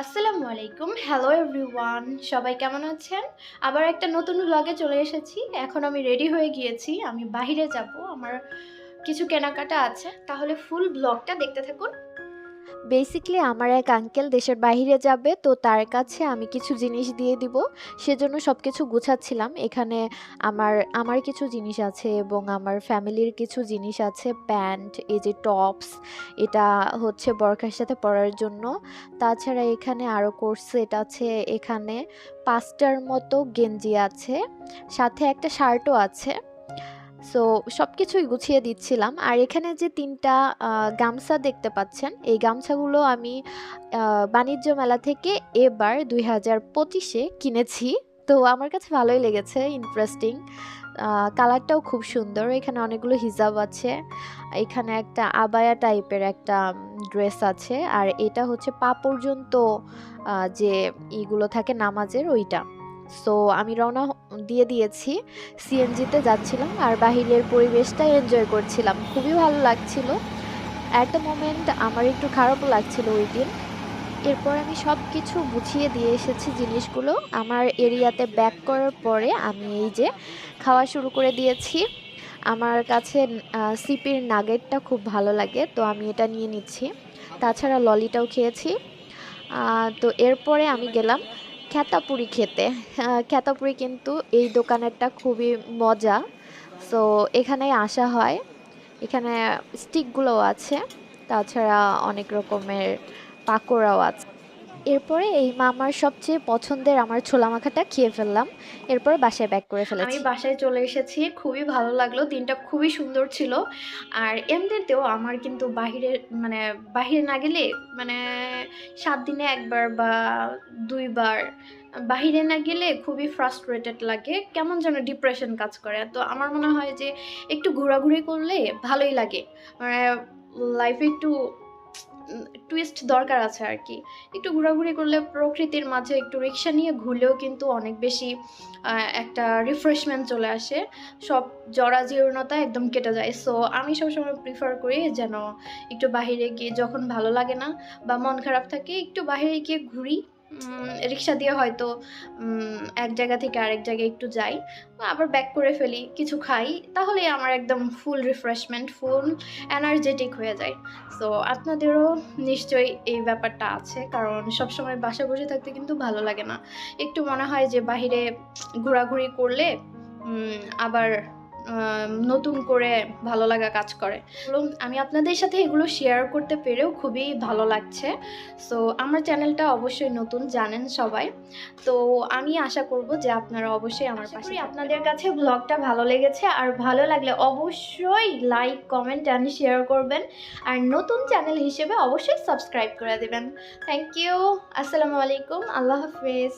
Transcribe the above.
আসসালামু আলাইকুম। Hello everyone সবাই কেমন আছেন? আবার একটা নতুন ব্লগে চলে এসেছি। এখন আমি রেডি হয়ে গিয়েছি। আমি বাহিরে যাব, আমার কিছু কেনাকাটা আছে। তাহলে ফুল ব্লগটা দেখতে থাকুন। বেসিক্যালি আমার এক আঙ্কেল দেশের বাইরে যাবে, তো তার কাছে আমি কিছু জিনিস দিয়ে দিব। সেজন্য সব কিছু গুছাচ্ছিলাম। এখানে আমার আমার কিছু জিনিস আছে এবং আমার ফ্যামিলির কিছু জিনিস আছে। প্যান্ট এই যে টপস এটা হচ্ছে বরখার সাথে পরার জন্য। তাছাড়া এখানে আরও কোর্সেট আছে। এখানে পাঁচটার মতো গেঞ্জি আছে। সাথে একটা শার্টও আছে। সো সব কিছুই গুছিয়ে দিচ্ছিলাম। আর এখানে যে তিনটা গামছা দেখতে পাচ্ছেন, এই গামছাগুলো আমি বাণিজ্য মেলা থেকে এবার দুই হাজার পঁচিশে কিনেছি। তো আমার কাছে ভালোই লেগেছে ইন্টারেস্টিং কালারটাও খুব সুন্দর, এখানে অনেকগুলো হিজাব আছে। এখানে একটা আবায়া টাইপের একটা ড্রেস আছে। আর এটা হচ্ছে পা পর্যন্ত যে ইগুলো থাকে নামাজের, ওইটা। সো আমি রওনা দিয়ে দিয়েছি। সিএনজিতে যাচ্ছিলাম আর বাহিরের পরিবেশটা এনজয় করছিলাম। খুবই ভালো লাগছিল। অ্যাট দ্য মোমেন্ট আমার একটু খারাপও লাগছিল ওই দিন। এরপর আমি সব কিছু গুছিয়ে দিয়ে এসেছি জিনিসগুলো। আমার এরিয়াতে ব্যাক করার পরে আমি এই যে খাওয়া শুরু করে দিয়েছি। আমার কাছে সিপির নাগেটটা খুব ভালো লাগে, তো আমি এটা নিয়ে নিচ্ছি। তাছাড়া ললিটাও খেয়েছি। তো এরপরে আমি গেলাম খ্যাতাপুরি খেতে। খেতাপুরি খ্যাতাপুরি কিন্তু এই দোকানেরটা খুবই মজা। সো এখানে আসা হয়। এখানে স্টিকগুলোও আছে। তাছাড়া অনেক রকমের পাকোড়াও আছে। এরপরে এই মামার সবচেয়ে পছন্দের আমার ছোলা মাখাটা খেয়ে ফেললাম। এরপর বাসায় ব্যাক করে আমি বাসায় চলে এসেছি খুবই ভালো লাগল দিনটা খুবই সুন্দর ছিল। আর এমনিতেও আমার কিন্তু বাহিরে মানে বাহিরে না গেলে মানে সাত দিনে একবার বা দুইবার বাহিরে না গেলে খুবই ফ্রাস্ট্রেটেড লাগে কেমন যেন ডিপ্রেশন কাজ করে। তো আমার মনে হয় যে একটু ঘোরাঘুরি করলে ভালোই লাগে। মানে লাইফে একটু টুইস্ট দরকার আছে আর কি একটু ঘোরাঘুরি করলে প্রকৃতির মাঝে একটু রিক্সা নিয়ে ঘুরলেও কিন্তু অনেক বেশি একটা রিফ্রেশমেন্ট চলে আসে। সব জরা জীর্ণতা একদম কেটে যায়। সো আমি সবসময় প্রিফার করি যেন একটু বাহিরে গিয়ে যখন ভালো লাগে না বা মন খারাপ থাকে, একটু বাহিরে গিয়ে ঘুরি। রিক্সা দিয়ে হয়তো এক জায়গা থেকে আরেক জায়গায় একটু যাই আবার ব্যাক করে ফেলি, কিছু খাই তাহলে আমার একদম ফুল রিফ্রেশমেন্ট ফুল এনার্জেটিক হয়ে যায়। সো আপনাদেরও নিশ্চয়ই এই ব্যাপারটা আছে, কারণ সবসময় বাসা বসে থাকতে কিন্তু ভালো লাগে না। একটু মনে হয় যে বাহিরে ঘোরাঘুরি করলে আবার নতুন করে ভালো লাগা কাজ করে। আমি আপনাদের সাথে এগুলো শেয়ার করতে পেরেও খুবই ভালো লাগছে। সো আমার চ্যানেলটা অবশ্যই নতুন জানেন সবাই। তো আমি আশা করব যে আপনারা অবশ্যই আমার পাশে আপনাদের কাছে ব্লগটা ভালো লেগেছে। আর ভালো লাগলে অবশ্যই লাইক কমেন্ট অ্যান্ড শেয়ার করবেন। আর নতুন চ্যানেল হিসেবে অবশ্যই সাবস্ক্রাইব করে দেবেন। থ্যাংক ইউ আসসালামু আলাইকুম আল্লাহ হাফিজ।